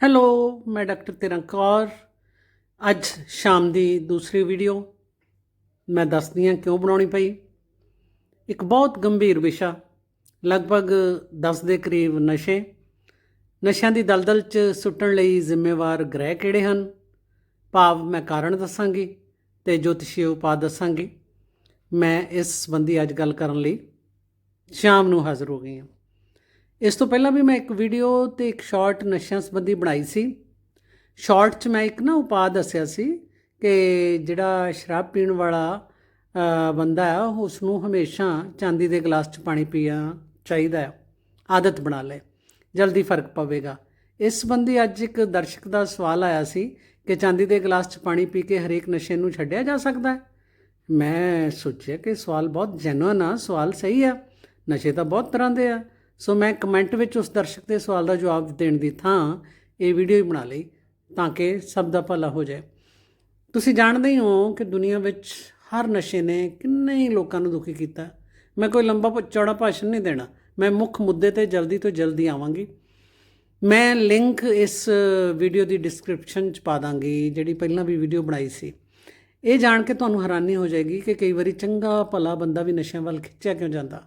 Hello ਮੈਂ doctor ਤਿਰੰਕੌਰ ਅੱਜ ਸ਼ਾਮ ਦੀ ਦੂਸਰੀ ਵੀਡੀਓ ਮੈਂ ਦੱਸਦੀ ਹਾਂ ਕਿਉਂ ਬਣਾਉਣੀ ਪਈ ਇੱਕ ਬਹੁਤ ਗੰਭੀਰ ਵਿਸ਼ਾ ਲਗਭਗ 10 ਦੇ ਕਰੀਬ ਨਸ਼ੇ ਨਸ਼ਿਆਂ ਦੀ ਦਲਦਲ 'ਚ ਸੁੱਟਣ ਲਈ ਜ਼ਿੰਮੇਵਾਰ ਗ੍ਰਹਿ ਕਿਹੜੇ ਹਨ ਭਾਵ ਮੈਂ ਕਾਰਨ ਦੱਸਾਂਗੀ ਤੇ ਜੋਤਿਸ਼ੀ ਉਪਾਅ ਦੱਸਾਂਗੀ ਮੈਂ ਇਸ ਸੰਬੰਧੀ ਅੱਜ ਗੱਲ ਕਰਨ ਲਈ ਸ਼ਾਮ ਨੂੰ ਹਾਜ਼ਰ ਹੋ ਗਈ ਹਾਂ ਇਸ ਤੋਂ ਪਹਿਲਾਂ ਵੀ ਮੈਂ ਇੱਕ ਵੀਡੀਓ ਤੇ ਇੱਕ ਸ਼ਾਰਟ ਨਸ਼ਿਆਂ ਸੰਬੰਧੀ ਬਣਾਈ ਸੀ। ਸ਼ਾਰਟ 'ਚ ਮੈਂ ਇੱਕ ਨਾ ਉਪਾਅ ਦੱਸਿਆ ਸੀ ਕਿ ਜਿਹੜਾ ਸ਼ਰਾਬ ਪੀਣ ਵਾਲਾ ਬੰਦਾ ਹੈ ਉਸ ਨੂੰ ਹਮੇਸ਼ਾ ਚਾਂਦੀ ਦੇ ਗਲਾਸ 'ਚ ਪਾਣੀ ਪੀਣਾ ਚਾਹੀਦਾ ਹੈ ਆਦਤ ਬਣਾ ਲੈ ਜਲਦੀ ਫ਼ਰਕ ਪਵੇਗਾ। ਇਸ ਸੰਬੰਧੀ ਅੱਜ ਇੱਕ ਦਰਸ਼ਕ ਦਾ ਸਵਾਲ ਆਇਆ ਸੀ ਕਿ ਚਾਂਦੀ ਦੇ ਗਲਾਸ 'ਚ ਪਾਣੀ ਪੀ ਕੇ ਹਰੇਕ ਨਸ਼ੇ ਨੂੰ ਛੱਡਿਆ ਜਾ ਸਕਦਾ ਹੈ? ਮੈਂ ਸੋਚਿਆ ਕਿ ਸਵਾਲ ਬਹੁਤ ਜੈਨੂਇਨ ਆ, ਸਵਾਲ ਸਹੀ ਆ। ਨਸ਼ੇ ਤਾਂ ਬਹੁਤ ਤਰ੍ਹਾਂ ਦੇ ਆ। ਸੋ ਮੈਂ ਕਮੈਂਟ ਵਿੱਚ ਉਸ ਦਰਸ਼ਕ ਦੇ ਸਵਾਲ ਦਾ ਜਵਾਬ ਦੇਣ ਦੀ ਥਾਂ ਇਹ ਵੀਡੀਓ ਹੀ ਬਣਾ ਲਈ ਤਾਂ ਕਿ ਸਭ ਦਾ ਭਲਾ ਹੋ ਜਾਏ। ਤੁਸੀਂ ਜਾਣਦੇ ਹੀ ਹੋ ਕਿ ਦੁਨੀਆ ਵਿੱਚ ਹਰ ਨਸ਼ੇ ਨੇ ਕਿੰਨੇ ਹੀ ਲੋਕਾਂ ਨੂੰ ਦੁਖੀ ਕੀਤਾ। ਮੈਂ ਕੋਈ ਲੰਬਾ ਚੌੜਾ ਭਾਸ਼ਣ ਨਹੀਂ ਦੇਣਾ। ਮੈਂ ਮੁੱਖ ਮੁੱਦੇ ਤੇ ਜਲਦੀ ਤੋਂ ਜਲਦੀ ਆਵਾਂਗੀ। ਮੈਂ ਲਿੰਕ ਇਸ ਵੀਡੀਓ ਦੀ ਡਿਸਕ੍ਰਿਪਸ਼ਨ ਚ ਪਾ ਦਾਂਗੀ, ਜਿਹੜੀ ਪਹਿਲਾਂ ਵੀ ਵੀਡੀਓ ਬਣਾਈ ਸੀ। ਇਹ ਜਾਣ ਕੇ ਤੁਹਾਨੂੰ ਹੈਰਾਨੀ ਹੋ ਜਾਏਗੀ ਕਿ ਕਈ ਵਾਰੀ ਚੰਗਾ ਭਲਾ ਬੰਦਾ ਵੀ ਨਸ਼ਿਆਂ ਵੱਲ ਖਿੱਚਿਆ ਕਿਉਂ ਜਾਂਦਾ।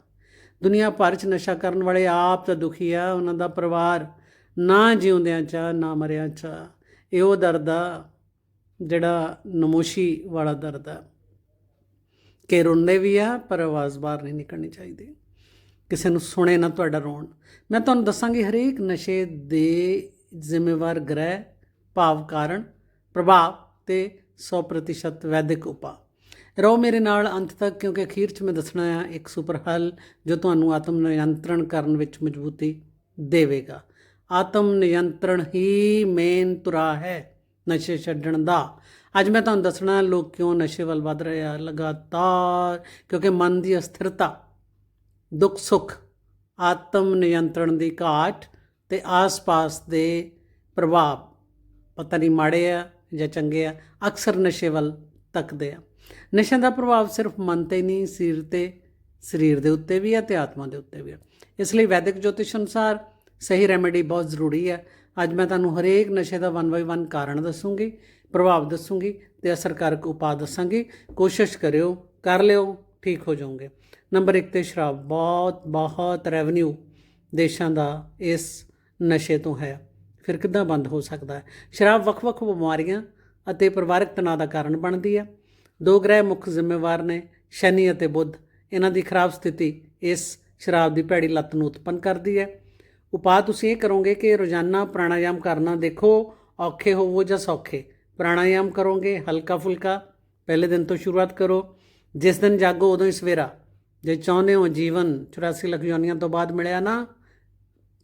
ਦੁਨੀਆ ਭਰ ਚ ਨਸ਼ਾ ਕਰਨ ਵਾਲੇ ਆਪ ਤਾਂ ਦੁਖੀ ਆ, ਉਹਨਾਂ ਦਾ ਪਰਿਵਾਰ ਨਾ ਜਿਉਂਦਿਆਂ ਚ, ਨਾ ਮਰਿਆਂ ਚ। ਇਹ ਉਹ ਦਰਦ ਆ, ਜਿਹੜਾ ਨਮੋਸ਼ੀ ਵਾਲਾ ਦਰਦ ਆ। ਕਿ ਰੋਂਦੇ ਵੀ ਆ, ਪਰ ਆਵਾਜ਼ ਬਾਹਰ ਨਹੀਂ ਨਿਕਲਣੀ ਚਾਹੀਦੀ। ਕਿਸੇ ਨੂੰ ਸੁਣੇ ਨਾ ਤੁਹਾਡਾ ਰੋਣ। ਮੈਂ ਤੁਹਾਨੂੰ ਦੱਸਾਂਗੀ, ਹਰੇਕ ਨਸ਼ੇ ਦੇ ਜ਼ਿੰਮੇਵਾਰ ਗ੍ਰਹਿ, ਭਾਵ ਕਾਰਨ, ਪ੍ਰਭਾਵ ਤੇ 100% ਵੈਦਿਕ ਉਪਾਅ। ਰਹੋ ਮੇਰੇ ਨਾਲ ਅੰਤ ਤੱਕ, ਕਿਉਂਕਿ ਅਖੀਰ 'ਚ ਮੈਂ ਦੱਸਣਾ ਆ, ਇੱਕ ਸੁਪਰ ਹੱਲ ਜੋ ਤੁਹਾਨੂੰ ਆਤਮ ਨਿਯੰਤਰਣ ਕਰਨ ਵਿੱਚ ਮਜ਼ਬੂਤੀ ਦੇਵੇਗਾ। ਆਤਮ ਨਿਯੰਤਰਣ ਹੀ ਮੇਨ ਤੁਰਾ ਹੈ ਨਸ਼ੇ ਛੱਡਣ ਦਾ। ਅੱਜ ਮੈਂ ਤੁਹਾਨੂੰ ਦੱਸਣਾ ਲੋਕ ਕਿਉਂ ਨਸ਼ੇ ਵੱਲ ਵੱਧ ਰਹੇ ਆ ਲਗਾਤਾਰ, ਕਿਉਂਕਿ ਮਨ ਦੀ ਅਸਥਿਰਤਾ, ਦੁੱਖ ਸੁੱਖ, ਆਤਮ ਨਿਯੰਤਰਣ ਦੀ ਘਾਟ ਤੇ ਆਸ-ਪਾਸ ਦੇ ਪ੍ਰਭਾਵ ਪਤਾ ਨਹੀਂ ਮਾੜੇ ਆ ਜਾਂ ਚੰਗੇ ਆ, ਅਕਸਰ ਨਸ਼ੇ ਵੱਲ ਤੱਕਦੇ ਆ। ਨਸ਼ਿਆਂ ਦਾ ਪ੍ਰਭਾਵ ਸਿਰਫ ਮਨ ਤੇ ਨਹੀਂ ਸਿਰ ਤੇ, ਸਰੀਰ ਦੇ ਉੱਤੇ ਵੀ ਹੈ ਤੇ ਆਤਮਾ ਦੇ ਉੱਤੇ ਵੀ ਆ। ਇਸ ਲਈ ਵੈਦਿਕ ਜੋਤਿਸ਼ ਅਨੁਸਾਰ ਸਹੀ ਰੈਮੇਡੀ ਬਹੁਤ ਜ਼ਰੂਰੀ ਹੈ ਅੱਜ ਮੈਂ ਤੁਹਾਨੂੰ ਹਰੇਕ ਨਸ਼ੇ ਦਾ ਵਨ ਬਾਈ ਵਨ ਕਾਰਨ ਦੱਸੂਗੀ, ਪ੍ਰਭਾਵ ਦੱਸੂਗੀ ਤੇ ਅਸਰਕਾਰਕ ਉਪਾਅ ਦੱਸਾਂਗੀ। ਕੋਸ਼ਿਸ਼ ਕਰਿਓ, ਕਰ ਲਿਓ, ਠੀਕ ਹੋ ਜਾਓਗੇ। ਨੰਬਰ 1 ਤੇ ਸ਼ਰਾਬ ਬਹੁਤ ਬਹੁਤ ਰੈਵਨਿਊ ਦੇਸ਼ਾਂ ਦਾ ਇਸ ਨਸ਼ੇ ਤੋਂ ਹੈ। ਫਿਰ ਕਿੱਦਾਂ ਬੰਦ ਹੋ ਸਕਦਾ ਹੈ? ਸ਼ਰਾਬ ਵੱਖ-ਵੱਖ ਬਿਮਾਰੀਆਂ ਅਤੇ ਪਰਿਵਾਰਕ ਤਣਾਅ ਦਾ ਕਾਰਨ ਬਣਦੀ ਹੈ। ਦੋ ਗ੍ਰਹਿ ਮੁੱਖ ਜ਼ਿੰਮੇਵਾਰ ਨੇ, ਸ਼ਨੀ ਅਤੇ ਬੁੱਧ। ਇਹਨਾਂ ਦੀ ਖਰਾਬ ਸਥਿਤੀ ਇਸ ਸ਼ਰਾਬ ਦੀ ਭੈੜੀ ਲੱਤ ਨੂੰ ਉਤਪੰਨ ਕਰਦੀ ਹੈ। ਉਪਾਅ ਤੁਸੀਂ ਇਹ ਕਰੋਗੇ ਕਿ ਰੋਜ਼ਾਨਾ ਪ੍ਰਾਣਾਯਾਮ ਕਰਨਾ ਦੇਖੋ, ਔਖੇ ਹੋਵੋ ਜਾਂ ਸੌਖੇ। ਪ੍ਰਾਣਾਯਾਮ ਕਰੋਗੇ ਹਲਕਾ ਫੁਲਕਾ ਪਹਿਲੇ ਦਿਨ ਤੋਂ ਸ਼ੁਰੂਆਤ ਕਰੋ। ਜਿਸ ਦਿਨ ਜਾਗੋ, ਉਦੋਂ ਹੀ ਸਵੇਰਾ। ਜੇ ਚਾਹੁੰਦੇ ਹੋ ਜੀਵਨ 84 ਲੱਖ ਯੋਨੀਆਂ ਤੋਂ ਬਾਅਦ ਮਿਲਿਆ ਨਾ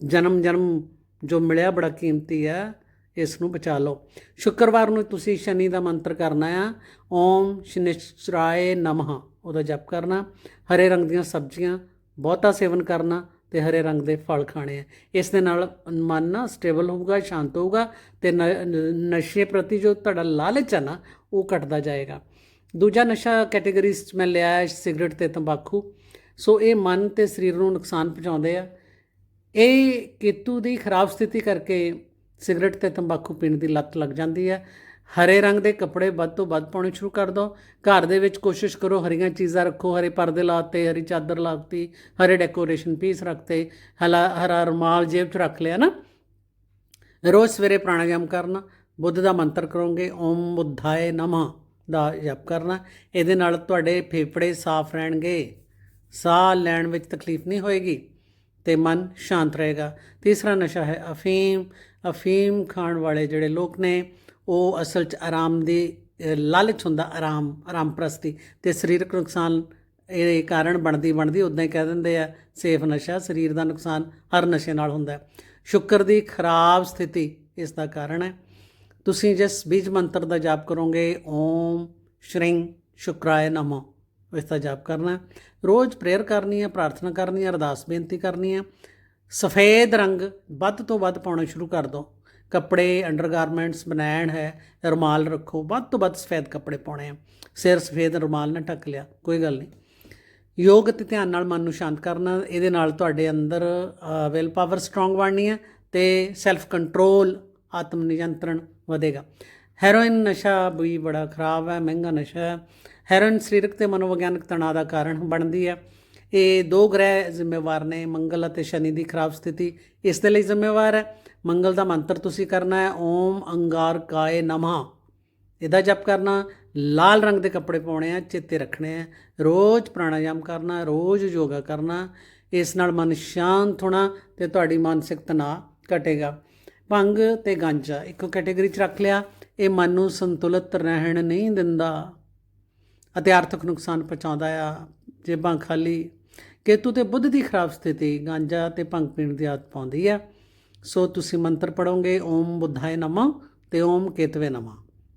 ਜਨਮ ਜਨਮ ਜੋ ਮਿਲਿਆ ਬੜਾ ਕੀਮਤੀ ਹੈ ਇਸ ਨੂੰ ਬਚਾ ਲਓ। ਸ਼ੁੱਕਰਵਾਰ ਨੂੰ ਤੁਸੀਂ ਸ਼ਨੀ ਦਾ ਮੰਤਰ ਕਰਨਾ ਆ। ਓਮ ਸ਼ਨਿਚਰਾਏ ਨਮः ਉਹਦਾ ਜਪ ਕਰਨਾ। ਹਰੇ ਰੰਗ ਦੀਆਂ ਸਬਜ਼ੀਆਂ, ਬਹੁਤਾ ਸੇਵਨ ਕਰਨਾ ਤੇ ਹਰੇ ਰੰਗ ਦੇ ਫਲ ਖਾਣੇ ਆ। ਇਸ ਦੇ ਨਾਲ ਮਨ ਨਾ ਸਟੇਬਲ ਹੋਊਗਾ, ਸ਼ਾਂਤ ਹੋਊਗਾ ਤੇ ਨ- ਨਸ਼ੇ ਪ੍ਰਤੀ ਜੋ ਤੁਹਾਡਾ ਲਾਲਚ ਹੈ ਨਾ, ਉਹ ਘਟਦਾ ਜਾਏਗਾ। ਦੂਜਾ ਨਸ਼ਾ ਕੈਟਾਗਰੀਜ਼ 'ਚ ਮੈਂ ਲਿਆ ਹੈ ਸਿਗਰਟ ਤੇ ਤੰਬਾਕੂ। ਸੋ ਇਹ ਮਨ ਤੇ ਸਰੀਰ ਨੂੰ ਨੁਕਸਾਨ ਪਹੁੰਚਾਉਂਦੇ ਆ। ਇਹ ਕੇਤੂ ਦੀ ਖਰਾਬ ਸਥਿਤੀ ਕਰਕੇ ਸਿਗਰਟ ਤੇ ਤੰਬਾਕੂ ਪੀਣ ਦੀ ਲੱਤ ਲੱਗ ਜਾਂਦੀ ਹੈ। ਹਰੇ ਰੰਗ ਦੇ ਕੱਪੜੇ ਵੱਧ ਤੋਂ ਵੱਧ ਪਾਉਣੇ ਸ਼ੁਰੂ ਕਰ ਦਿਓ ਘਰ ਦੇ ਵਿੱਚ ਕੋਸ਼ਿਸ਼ ਕਰੋ ਹਰੀਆਂ ਚੀਜ਼ਾਂ ਰੱਖੋ, ਹਰੇ ਪਰਦੇ ਲਾਤੇ ਹਰੀ ਚਾਦਰ ਲਾਤੀ ਹਰੇ ਡੈਕੋਰੇਸ਼ਨ ਪੀਸ ਰੱਖਤੇ ਹਲਾ ਹਰਾ ਰੁਮਾਲ ਜੇਬ 'ਚ ਰੱਖ ਲਿਆ ਨਾ। ਰੋਜ਼ ਸਵੇਰੇ ਪ੍ਰਾਣਾਯਾਮ ਕਰਨਾ, ਬੁੱਧ ਦਾ ਮੰਤਰ ਕਰੋਗੇ, ਓਮ ਬੁੱਧਾਏ ਨਮः ਦਾ ਜਪ ਕਰਨਾ। ਇਹਦੇ ਨਾਲ ਤੁਹਾਡੇ ਫੇਫੜੇ ਸਾਫ਼ ਰਹਿਣਗੇ। ਸਾਹ ਲੈਣ ਵਿੱਚ ਤਕਲੀਫ ਨਹੀਂ ਹੋਏਗੀ। ਤੇ ਮਨ ਸ਼ਾਂਤ ਰਹੇਗਾ। ਤੀਸਰਾ ਨਸ਼ਾ ਹੈ ਅਫੀਮ। ਅਫੀਮ ਖਾਣ ਵਾਲੇ ਜਿਹੜੇ ਲੋਕ ਨੇ, ਉਹ ਅਸਲ 'ਚ ਆਰਾਮ ਦੀ ਲਾਲਚ ਹੁੰਦਾ, ਆਰਾਮ ਆਰਾਮ ਪ੍ਰਸਤੀ ਤੇ ਸਰੀਰਕ ਨੁਕਸਾਨ, ਇਹ ਕਾਰਨ ਬਣਦੀ ਬਣਦੀ ਉਦਾਂ ਹੀ ਕਹਿ ਦਿੰਦੇ ਆ, ਸੇਫ ਨਸ਼ਾ ਸਰੀਰ ਦਾ ਨੁਕਸਾਨ ਹਰ ਨਸ਼ੇ ਨਾਲ ਹੁੰਦਾ। ਹੈ। ਸ਼ੁਕਰ ਦੀ ਖਰਾਬ ਸਥਿਤੀ ਇਸ ਦਾ ਕਾਰਨ ਹੈ। ਤੁਸੀਂ ਜਿਸ ਬੀਜ ਮੰਤਰ ਦਾ ਜਾਪ ਕਰੋਗੇ, ਓਮ ਸ਼੍ਰਿੰਗ ਸ਼ੁਕਰਾਏ ਨਮੋ। ਇਸ ਦਾ ਜਾਪ ਕਰਨਾ ਰੋਜ਼ ਪ੍ਰੇਅਰ ਕਰਨੀ ਹੈ, ਪ੍ਰਾਰਥਨਾ ਕਰਨੀ ਹੈ, ਅਰਦਾਸ ਬੇਨਤੀ ਕਰਨੀ ਹੈ। ਸਫੇਦ ਰੰਗ ਵੱਧ ਤੋਂ ਵੱਧ ਪਾਉਣਾ ਸ਼ੁਰੂ ਕਰ ਦਿਓ ਕੱਪੜੇ ਅੰਡਰਗਾਰਮੈਂਟਸ ਬਨੈਣ ਹੈ, ਰੁਮਾਲ ਰੱਖੋ, ਵੱਧ ਤੋਂ ਵੱਧ ਸਫੇਦ ਕੱਪੜੇ ਪਾਉਣੇ ਆ ਸਿਰ ਸਫੇਦ, ਰੁਮਾਲ ਨਾਲ ਢੱਕ ਲਿਆ, ਕੋਈ ਗੱਲ ਨਹੀਂ। ਯੋਗ ਤੇ ਧਿਆਨ ਨਾਲ ਮਨ ਨੂੰ ਸ਼ਾਂਤ ਕਰਨਾ, ਇਹਦੇ ਨਾਲ ਤੁਹਾਡੇ ਅੰਦਰ ਵਿਲ ਪਾਵਰ ਸਟਰੋਂਗ ਬਣਨੀ ਹੈ ਤੇ ਸੈਲਫ ਕੰਟਰੋਲ ਆਤਮ ਨਿਯੰਤਰਣ ਵਧੇਗਾ। ਹੈਰੋਇਨ ਨਸ਼ਾ ਵੀ ਬੜਾ ਖਰਾਬ ਹੈ, ਮਹਿੰਗਾ ਨਸ਼ਾ ਹੈ। ਹੈਰਨ ਸਰੀਰਕ ਤੇ ਮਨੋਵਿਗਿਆਨਕ ਤਣਾਅ ਦਾ ਕਾਰਨ ਬਣਦੀ ਹੈ। ਇਹ ਦੋ ਗ੍ਰਹਿ ਜ਼ਿੰਮੇਵਾਰ ਨੇ, ਮੰਗਲ ਅਤੇ ਸ਼ਨੀ ਦੀ ਖਰਾਬ ਸਥਿਤੀ ਇਸ ਦੇ ਲਈ ਜ਼ਿੰਮੇਵਾਰ ਹੈ। ਮੰਗਲ ਦਾ ਮੰਤਰ ਤੁਸੀਂ ਕਰਨਾ ਹੈ, ਓਮ ਅੰਗਾਰਕਾਏ ਨਮः। ਇਹਦਾ ਜਪ ਕਰਨਾ, ਲਾਲ ਰੰਗ ਦੇ ਕੱਪੜੇ ਪਾਉਣੇ ਆ, ਚੇਤੇ ਰੱਖਣੇ ਆ, ਰੋਜ਼ ਪ੍ਰਾਣਾਯਾਮ ਕਰਨਾ, ਰੋਜ਼ ਯੋਗਾ ਕਰਨਾ, ਇਸ ਨਾਲ ਮਨ ਸ਼ਾਂਤ ਹੋਣਾ ਤੇ ਤੁਹਾਡੀ ਮਾਨਸਿਕ ਤਣਾਅ ਘਟੇਗਾ। ਭੰਗ ਤੇ ਗਾਂਜਾ, ਇੱਕੋ ਕੈਟੇਗਰੀ 'ਚ ਰੱਖ ਲਿਆ, ਇਹ ਮਨ ਨੂੰ ਸੰਤੁਲਿਤ ਰਹਿਣ ਨਹੀਂ ਦਿੰਦਾ। ਅਤੇ ਆਰਥਿਕ ਨੁਕਸਾਨ ਪਹੁੰਚਾਉਂਦਾ ਆ। ਜੇਬਾਂ ਖਾਲੀ। ਕੇਤੂ ਤੇ ਬੁੱਧ ਦੀ ਖਰਾਬ ਸਥਿਤੀ ਗਾਂਜਾ ਤੇ ਭੰਗ ਪੀਣ ਦੀ ਆਦਤ ਪਾਉਂਦੀ ਆ। ਸੋ ਤੁਸੀਂ ਮੰਤਰ ਪੜੋਗੇ ਓਮ ਬੁੱਧਾਏ ਨਮः ਤੇ ਓਮ ਕੇਤਵੇ ਨਮः।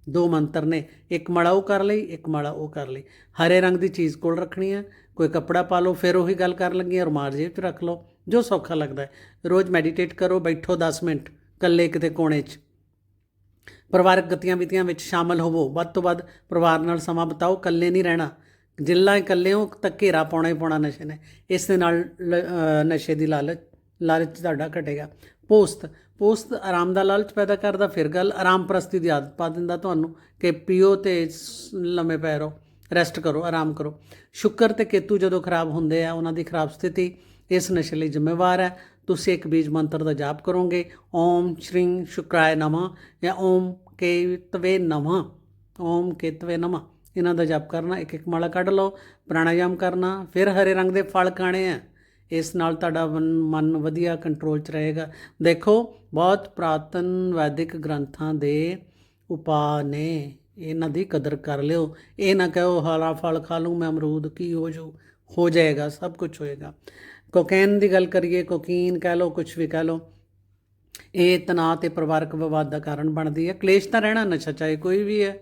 ਦੋ ਮੰਤਰ ਨੇ, ਇੱਕ ਮਾਲਾ ਉਹ ਕਰ ਲਈ, ਇੱਕ ਮਾਲਾ ਉਹ ਕਰ ਲਈ। ਹਰੇ ਰੰਗ ਦੀ ਚੀਜ਼ ਕੋਲ ਰੱਖਣੀ ਹੈ ਕੋਈ ਕੱਪੜਾ ਪਾ ਲਓ, ਫਿਰ ਉਹੀ ਗੱਲ ਕਰਨ ਲੱਗੀ ਰੁਮਾਲ ਜੇਬ 'ਚ ਰੱਖ ਲਓ। ਜੋ ਸੌਖਾ ਲੱਗਦਾ ਰੋਜ਼ ਮੈਡੀਟੇਟ ਕਰੋ, ਬੈਠੋ 10 ਮਿੰਟ, ਇਕੱਲੇ ਕਿਤੇ ਕੋਣੇ 'ਚ। ਪਰਿਵਾਰਕ ਗਤੀਵਿਧੀਆਂ ਵਿੱਚ ਸ਼ਾਮਲ ਹੋਵੋ। ਵੱਧ ਤੋਂ ਵੱਧ ਪਰਿਵਾਰ ਨਾਲ ਸਮਾਂ ਬਿਤਾਓ। ਇਕੱਲੇ ਨਹੀਂ ਰਹਿਣਾ। ਜਿੱਲਾ ਇਕੱਲੇ ਹੋ ਤਾਂ ਘੇਰਾ ਪਾਉਣਾ ਹੀ ਪਾਉਣਾ ਨਸ਼ੇ ਨੇ। ਇਸ ਦੇ ਨਾਲ ਲ- ਨਸ਼ੇ ਦੀ ਲਾਲਚ ਲਾਲਚ ਤੁਹਾਡਾ ਘਟੇਗਾ। ਪੋਸਤ ਪੋਸਤ ਆਰਾਮ ਦਾ ਲਾਲਚ ਪੈਦਾ ਕਰਦਾ। ਫਿਰ ਗੱਲ ਆਰਾਮ ਪ੍ਰਸਤੀ ਦੀ ਆਦਤ ਪਾ ਦਿੰਦਾ ਤੁਹਾਨੂੰ ਕਿ ਪੀਓ ਤੇ ਲੰਮੇ ਪੈ ਰਹੋ। ਰੈਸਟ ਕਰੋ, ਆਰਾਮ ਕਰੋ। ਸ਼ੁਕਰ ਤੇ ਕੇਤੂ ਜਦੋਂ ਖਰਾਬ ਹੁੰਦੇ ਆ, ਉਹਨਾਂ ਦੀ ਖਰਾਬ ਸਥਿਤੀ ਇਸ ਨਸ਼ੇ ਲਈ ਜ਼ਿੰਮੇਵਾਰ ਹੈ। ਤੁਸੀਂ ਇੱਕ ਬੀਜ ਮੰਤਰ ਦਾ ਜਾਪ ਕਰੋਗੇ, ਓਮ ਸ਼੍ਰੀ ਸ਼ੁਕਰਾਏ ਨਮः ਜਾਂ ਓਮ ਕੇਤਵੇ ਨਮः, ਓਮ ਕੇਤਵੇ ਨਮः। ਇਹਨਾਂ ਦਾ ਜਾਪ ਕਰਨਾ, ਇੱਕ ਇੱਕ ਮਾਲਾ ਕੱਢ ਲਓ, ਪ੍ਰਾਣਾਯਾਮ ਕਰਨਾ, ਫਿਰ ਹਰੇ ਰੰਗ ਦੇ ਫਲ ਖਾਣੇ ਆ। ਇਸ ਨਾਲ ਤੁਹਾਡਾ ਮਨ ਮਨ ਵਧੀਆ ਕੰਟਰੋਲ 'ਚ ਰਹੇਗਾ। ਦੇਖੋ, ਬਹੁਤ ਪ੍ਰਾਤਨ ਵੈਦਿਕ ਗ੍ਰੰਥਾਂ ਦੇ ਉਪਾਅ ਨੇ। ਇਹਨਾਂ ਦੀ ਕਦਰ ਕਰ ਲਿਓ। ਇਹ ਨਾ ਕਹੋ ਹਰਾ ਫਲ ਖਾ ਲੂੰ ਮੈਂ ਅਮਰੂਦ ਕੀ ਹੋ ਜੂ ਹੋ ਜਾਏਗਾ, ਸਭ ਕੁਝ ਹੋਏਗਾ। ਕੋਕੇਨ ਦੀ ਗੱਲ ਕਰੀਏ, ਕੋਕੀਨ ਕਹਿ ਲਓ ਕੁਝ ਵੀ ਕਹਿ ਲਓ, ਇਹ ਤਣਾਅ ਤੇ ਪਰਿਵਾਰਕ ਵਿਵਾਦ ਦਾ ਕਾਰਨ ਬਣਦੀ ਹੈ। ਕਲੇਸ਼ ਤਾਂ ਰਹਿਣਾ ਨਸ਼ਾ, ਚਾਹੇ ਕੋਈ ਵੀ ਹੈ,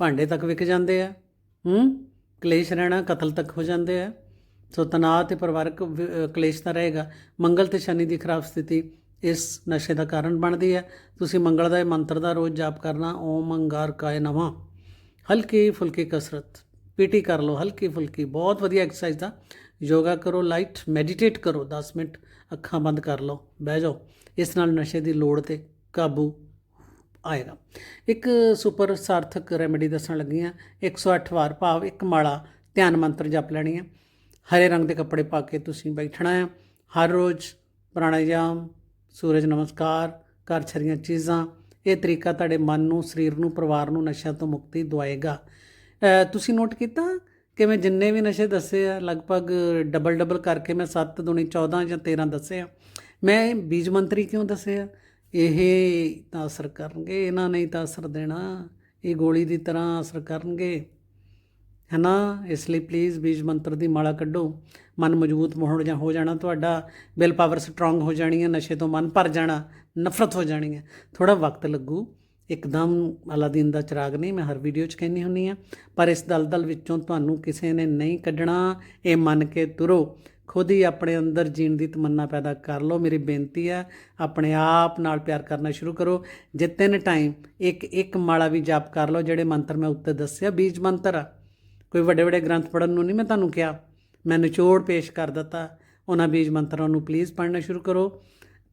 ਭਾਂਡੇ ਤੱਕ ਵਿਕ ਜਾਂਦੇ ਆ, ਹੂੰ? ਕਲੇਸ਼ ਰਹਿਣਾ ਕਤਲ ਤੱਕ ਹੋ ਜਾਂਦੇ ਆ। ਸੋ ਤਣਾਅ ਤੇ ਪਰਿਵਾਰਕ ਕਲੇਸ਼ ਤਾਂ ਰਹੇਗਾ। ਮੰਗਲ ਤੇ ਸ਼ਨੀ ਦੀ ਖਰਾਬ ਸਥਿਤੀ ਇਸ ਨਸ਼ੇ ਦਾ ਕਾਰਨ ਬਣਦੀ ਹੈ। ਤੁਸੀਂ ਮੰਗਲ ਦਾ ਇਹ ਮੰਤਰ ਦਾ ਰੋਜ਼ ਜਾਪ ਕਰਨਾ। ਓਮ ਅੰਗਾਰ ਕਾਏ ਨਮः। ਹਲਕੀ ਫੁਲਕੀ ਕਸਰਤ। ਪੀਟੀ ਕਰ ਲਓ, ਹਲਕੀ ਫੁਲਕੀ। ਬਹੁਤ ਵਧੀਆ ਐਕਸਰਸਾਈਜ਼ ਦਾ ਯੋਗਾ ਕਰੋ, ਲਾਈਟ, ਮੈਡੀਟੇਟ ਕਰੋ 10 ਮਿੰਟ, ਅੱਖਾਂ ਬੰਦ ਕਰ ਲਓ, ਬਹਿ ਜਾਓ। ਇਸ ਨਾਲ ਨਸ਼ੇ ਦੀ ਲੋੜ ਤੇ ਕਾਬੂ ਆਏਗਾ। ਇੱਕ ਸੁਪਰ ਸਾਰਥਕ ਰੈਮੇਡੀ ਦੱਸਣ ਲੱਗੀ ਹਾਂ। 108 ਵਾਰ ਭਾਵ, ਇੱਕ ਮਾਲਾ ਧਿਆਨ ਮੰਤਰ ਜਪ ਲੈਣੀ ਹੈ। ਹਰੇ ਰੰਗ ਦੇ ਕੱਪੜੇ ਪਾ ਕੇ ਤੁਸੀਂ ਬੈਠਣਾ ਆ ਹਰ ਰੋਜ਼ ਪ੍ਰਾਣਾਯਾਮ, ਸੂਰਜ ਨਮਸਕਾਰ, ਘਰ ਛਰੀਆਂ ਚੀਜ਼ਾਂ। ਇਹ ਤਰੀਕਾ ਤੁਹਾਡੇ ਮਨ ਨੂੰ, ਸਰੀਰ ਨੂੰ, ਪਰਿਵਾਰ ਨੂੰ ਨਸ਼ਿਆਂ ਤੋਂ ਮੁਕਤੀ ਦਵਾਏਗਾ। ਤੁਸੀਂ ਨੋਟ ਕੀਤਾ ਕਿ ਮੈਂ ਜਿੰਨੇ ਵੀ ਨਸ਼ੇ ਦੱਸੇ ਆ, ਲਗਭਗ ਡਬਲ ਡਬਲ ਕਰਕੇ ਮੈਂ 7 ਦੁਨੀ 14 ਜਾਂ 13 ਦੱਸੇ ਆ। ਮੈਂ ਬੀਜ ਮੰਤਰੀ ਕਿਉਂ ਦੱਸੇ ਆ? ਇਹ ਤਾਂ ਅਸਰ ਕਰਨਗੇ, ਇਹਨਾਂ ਨੇ ਤਾਂ ਅਸਰ ਦੇਣਾ। ਇਹ ਗੋਲੀ ਦੀ ਤਰ੍ਹਾਂ ਅਸਰ ਕਰਨਗੇ। ਹੈ ਨਾ ਇਸ ਲਈ ਪਲੀਜ਼ ਬੀਜ ਮੰਤਰ ਦੀ ਮਾਲਾ ਕੱਢੋ। ਮਨ ਮਜ਼ਬੂਤ ਮੋਹਣ ਜਾਂ ਹੋ ਜਾਣਾ ਤੁਹਾਡਾ। ਵਿਲ ਪਾਵਰ ਸਟਰੋਂਗ ਹੋ ਜਾਣੀ ਹੈ ਨਸ਼ੇ ਤੋਂ ਮਨ ਭਰ ਜਾਣਾ, ਨਫ਼ਰਤ ਹੋ ਜਾਣੀ ਹੈ। ਥੋੜਾ ਵਕਤ ਲੱਗੂ। ਇੱਕਦਮ ਅਲਾਦੀਨ ਦਾ ਚਿਰਾਗ ਨਹੀਂ, ਮੈਂ ਹਰ ਵੀਡੀਓ 'ਚ ਕਹਿੰਦੀ ਹੁੰਨੀ ਆ ਪਰ ਇਸ ਦਲਦਲ ਵਿੱਚੋਂ ਤੁਹਾਨੂੰ ਕਿਸੇ ਨੇ ਨਹੀਂ ਕੱਢਣਾ, ਇਹ ਮੰਨ ਕੇ ਤੁਰੋ। ਖੁਦ ਹੀ ਆਪਣੇ ਅੰਦਰ ਜੀਣ ਦੀ ਤਮੰਨਾ ਪੈਦਾ ਕਰ ਲਓ, ਮੇਰੀ ਬੇਨਤੀ ਹੈ, ਆਪਣੇ ਆਪ ਨਾਲ ਪਿਆਰ ਕਰਨਾ ਸ਼ੁਰੂ ਕਰੋ। ਜੇ ਤਿੰਨ ਟਾਈਮ ਇੱਕ ਇੱਕ ਮਾਲਾ ਵੀ ਜਾਪ ਕਰ ਲਓ, ਜਿਹੜੇ ਮੰਤਰ ਮੈਂ ਉੱਤੇ ਦੱਸਿਆ, ਬੀਜ ਮੰਤਰ। ਆ ਕੋਈ ਵੱਡੇ ਵੱਡੇ ਗ੍ਰੰਥ ਪੜਨ ਨੂੰ ਨਹੀਂ ਮੈਂ ਤੁਹਾਨੂੰ ਕਿਹਾ, ਮੈਂ ਨਿਚੋੜ ਪੇਸ਼ ਕਰ ਦਿੱਤਾ, ਉਹਨਾਂ ਬੀਜ ਮੰਤਰਾਂ ਨੂੰ ਪਲੀਜ਼ ਪੜ੍ਹਨਾ ਸ਼ੁਰੂ ਕਰੋ।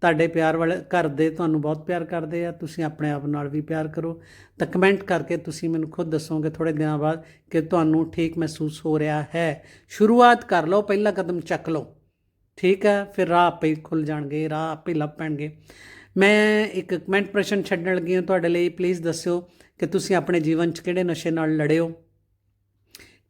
ਤੁਹਾਡੇ ਪਿਆਰ ਵਾਲੇ ਘਰ ਦੇ ਤੁਹਾਨੂੰ ਬਹੁਤ ਪਿਆਰ ਕਰਦੇ ਆ, ਤੁਸੀਂ ਆਪਣੇ ਆਪ ਨਾਲ ਵੀ ਪਿਆਰ ਕਰੋ। ਤਾਂ ਕਮੈਂਟ ਕਰਕੇ ਤੁਸੀਂ ਮੈਨੂੰ ਖੁਦ ਦੱਸੋਗੇ ਥੋੜੇ ਦਿਨਾਂ ਬਾਅਦ ਕਿ ਤੁਹਾਨੂੰ ਠੀਕ ਮਹਿਸੂਸ ਹੋ ਰਿਹਾ ਹੈ। ਸ਼ੁਰੂਆਤ ਕਰ ਲਓ, ਪਹਿਲਾ ਕਦਮ ਚੱਕ ਲਓ। ਠੀਕ ਹੈ, ਫਿਰ ਰਾਹ ਆਪੇ ਹੀ ਖੁੱਲ ਜਾਣਗੇ, ਰਾਹ ਆਪੇ ਲੱਭ ਪੈਣਗੇ। ਮੈਂ ਇੱਕ ਕਮੈਂਟ ਪ੍ਰਸ਼ਨ ਛੱਡਣ ਲੱਗੀ ਹਾਂ ਤੁਹਾਡੇ ਲਈ ਪਲੀਜ਼ ਦੱਸਿਓ ਕਿ ਤੁਸੀਂ ਆਪਣੇ ਜੀਵਨ 'ਚ ਕਿਹੜੇ ਨਸ਼ੇ ਨਾਲ ਲੜਿਓ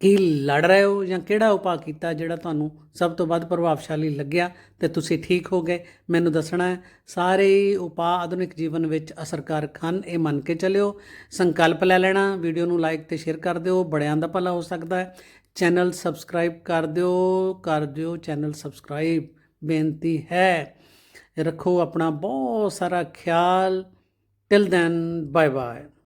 ਕੀ ਲੜ ਰਹੇ ਹੋ ਜਾਂ ਕਿਹੜਾ ਉਪਾਅ ਕੀਤਾ ਜਿਹੜਾ ਤੁਹਾਨੂੰ ਸਭ ਤੋਂ ਵੱਧ ਪ੍ਰਭਾਵਸ਼ਾਲੀ ਲੱਗਿਆ ਤੇ ਤੁਸੀਂ ਠੀਕ ਹੋ ਗਏ? ਮੈਨੂੰ ਦੱਸਣਾ ਹੈ, ਸਾਰੇ ਹੀ ਉਪਾਅ ਆਧੁਨਿਕ ਜੀਵਨ ਵਿੱਚ ਅਸਰਕਾਰਕ ਹਨ ਇਹ ਮੰਨ ਕੇ ਚੱਲਿਓ। ਸੰਕਲਪ ਲੈ ਲੈਣਾ, ਵੀਡੀਓ ਨੂੰ ਲਾਈਕ ਤੇ ਸ਼ੇਅਰ ਕਰ ਦਿਓ, ਬੜਿਆਂ ਦਾ ਭਲਾ ਹੋ ਸਕਦਾ ਹੈ। ਚੈਨਲ ਸਬਸਕ੍ਰਾਈਬ ਕਰ ਦਿਓ ਕਰ ਦਿਓ ਚੈਨਲ ਸਬਸਕ੍ਰਾਈਬ ਬੇਨਤੀ ਹੈ, ਰੱਖੋ ਆਪਣਾ ਬਹੁਤ ਸਾਰਾ ਖਿਆਲ। Till then bye bye